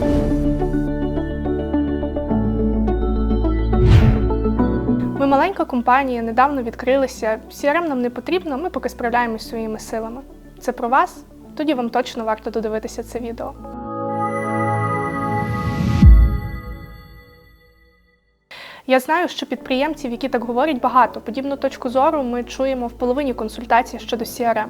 Ми маленька компанія, недавно відкрилися. CRM нам не потрібно, ми поки справляємось своїми силами. Це про вас? Тоді вам точно варто додивитися це відео. Я знаю, що підприємців, які так говорять, багато. Подібну точку зору ми чуємо в половині консультацій щодо CRM.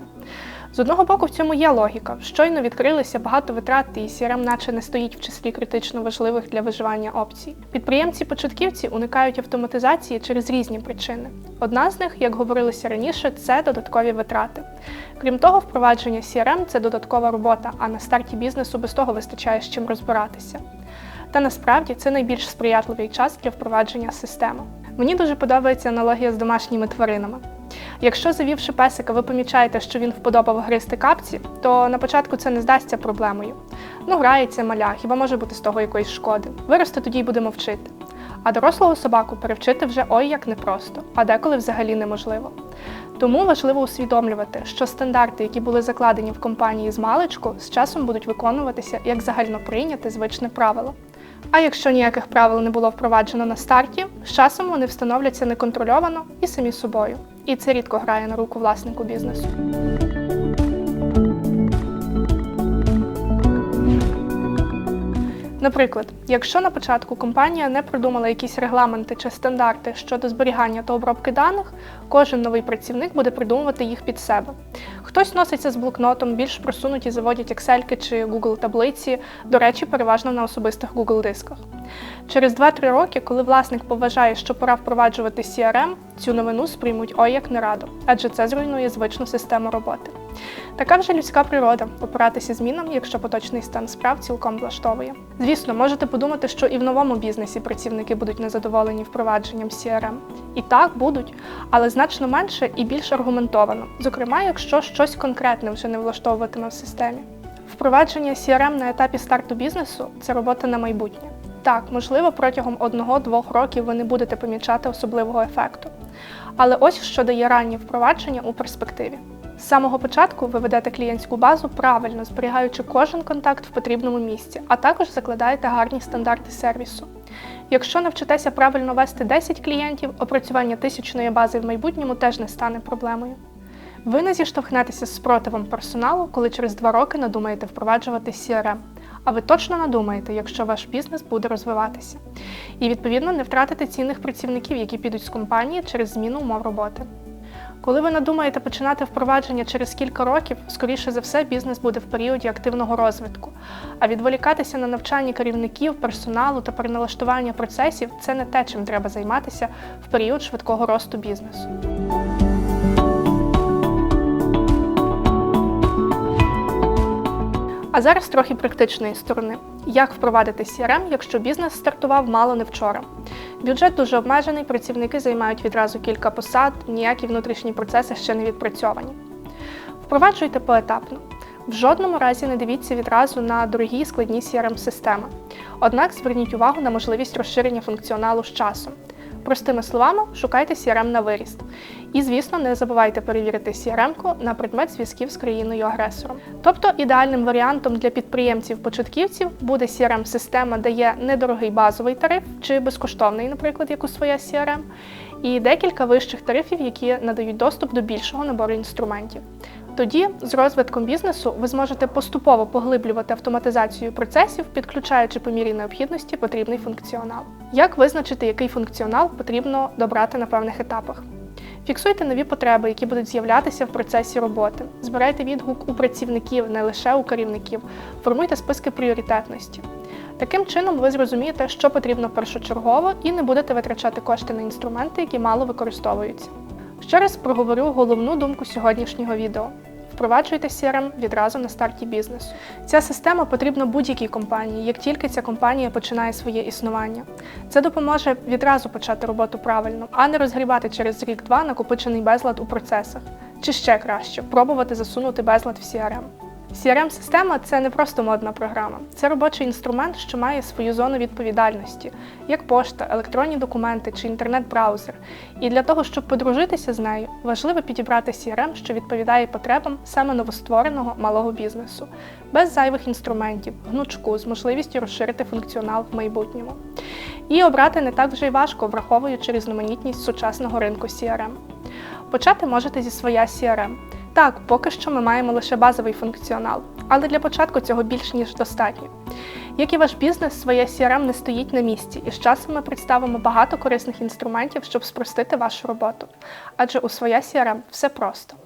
З одного боку, в цьому є логіка. Щойно відкрилися багато витрат, і CRM наче не стоїть в числі критично важливих для виживання опцій. Підприємці-початківці уникають автоматизації через різні причини. Одна з них, як говорилося раніше, це додаткові витрати. Крім того, впровадження CRM – це додаткова робота, а на старті бізнесу без того вистачає з чим розбиратися. Та насправді це найбільш сприятливий час для впровадження системи. Мені дуже подобається аналогія з домашніми тваринами. Якщо завівши песика, ви помічаєте, що він вподобав гризти капці, то на початку це не здасться проблемою. Ну, грається маля, хіба може бути з того якоїсь шкоди. Виросте тоді й будемо вчити. А дорослого собаку перевчити вже ой як непросто, а деколи взагалі неможливо. Тому важливо усвідомлювати, що стандарти, які були закладені в компанії з маличку, з часом будуть виконуватися як загально прийняте звичне правило. А якщо ніяких правил не було впроваджено на старті, з часом вони встановляться неконтрольовано і самі собою. І це рідко грає на руку власнику бізнесу. Наприклад, якщо на початку компанія не продумала якісь регламенти чи стандарти щодо зберігання та обробки даних, кожен новий працівник буде придумувати їх під себе. Хтось носиться з блокнотом, більш просунуті заводять Excel чи Google таблиці, до речі, переважно на особистих Google дисках. Через 2-3 роки, коли власник поважає, що пора впроваджувати CRM, цю новину сприймуть ой як не радо, адже це зруйнує звичну систему роботи. Така вже людська природа опиратися змінам, якщо поточний стан справ цілком влаштовує. Звісно, можете подумати, що і в новому бізнесі працівники будуть незадоволені впровадженням CRM. І так будуть, але значно менше і більш аргументовано, зокрема, якщо щось конкретне вже не влаштовуватиме в системі. Впровадження CRM на етапі старту бізнесу це робота на майбутнє. Так, можливо, протягом одного-двох років ви не будете помічати особливого ефекту. Але ось що дає раннє впровадження у перспективі. З самого початку ви ведете клієнтську базу правильно, зберігаючи кожен контакт в потрібному місці, а також закладаєте гарні стандарти сервісу. Якщо навчитеся правильно вести 10 клієнтів, опрацювання тисячної бази в майбутньому теж не стане проблемою. Ви не зіштовхнетеся з спротивом персоналу, коли через два роки надумаєте впроваджувати CRM. А ви точно надумаєте, якщо ваш бізнес буде розвиватися. І відповідно не втратите цінних працівників, які підуть з компанії через зміну умов роботи. Коли ви надумаєте починати впровадження через кілька років, скоріше за все, бізнес буде в періоді активного розвитку. А відволікатися на навчання керівників, персоналу та переналаштування процесів це не те, чим треба займатися в період швидкого росту бізнесу. А зараз трохи практичної сторони. Як впровадити CRM, якщо бізнес стартував мало не вчора? Бюджет дуже обмежений, працівники займають відразу кілька посад, ніякі внутрішні процеси ще не відпрацьовані. Впроваджуйте поетапно. В жодному разі не дивіться відразу на дорогі складні CRM-системи. Однак зверніть увагу на можливість розширення функціоналу з часом. Простими словами, шукайте CRM на виріст. І, звісно, не забувайте перевірити CRM-ку на предмет зв'язків з країною-агресором. Тобто ідеальним варіантом для підприємців-початківців буде CRM-система, де є недорогий базовий тариф чи безкоштовний, наприклад, як у своя CRM, і декілька вищих тарифів, які надають доступ до більшого набору інструментів. Тоді, з розвитком бізнесу, ви зможете поступово поглиблювати автоматизацію процесів, підключаючи по мірі необхідності потрібний функціонал. Як визначити, який функціонал потрібно добрати на певних етапах? Фіксуйте нові потреби, які будуть з'являтися в процесі роботи. Збирайте відгук у працівників, не лише у керівників, формуйте списки пріоритетності. Таким чином, ви зрозумієте, що потрібно першочергово, і не будете витрачати кошти на інструменти, які мало використовуються. Ще раз проговорю головну думку сьогоднішнього відео. Впроваджуйте CRM відразу на старті бізнесу. Ця система потрібна будь-якій компанії, як тільки ця компанія починає своє існування. Це допоможе відразу почати роботу правильно, а не розгрібати через рік-два накопичений безлад у процесах. Чи ще краще пробувати засунути безлад в CRM. CRM-система це не просто модна програма, це робочий інструмент, що має свою зону відповідальності, як пошта, електронні документи чи інтернет-браузер. І для того, щоб подружитися з нею, важливо підібрати CRM, що відповідає потребам саме новоствореного малого бізнесу, без зайвих інструментів, гнучку з можливістю розширити функціонал в майбутньому. І обрати не так вже й важко, враховуючи різноманітність сучасного ринку CRM. Почати можете зі своя CRM. Так, поки що ми маємо лише базовий функціонал, але для початку цього більш ніж достатньо. Як і ваш бізнес, своє CRM не стоїть на місці, і з часом ми представимо багато корисних інструментів, щоб спростити вашу роботу. Адже у своя CRM все просто.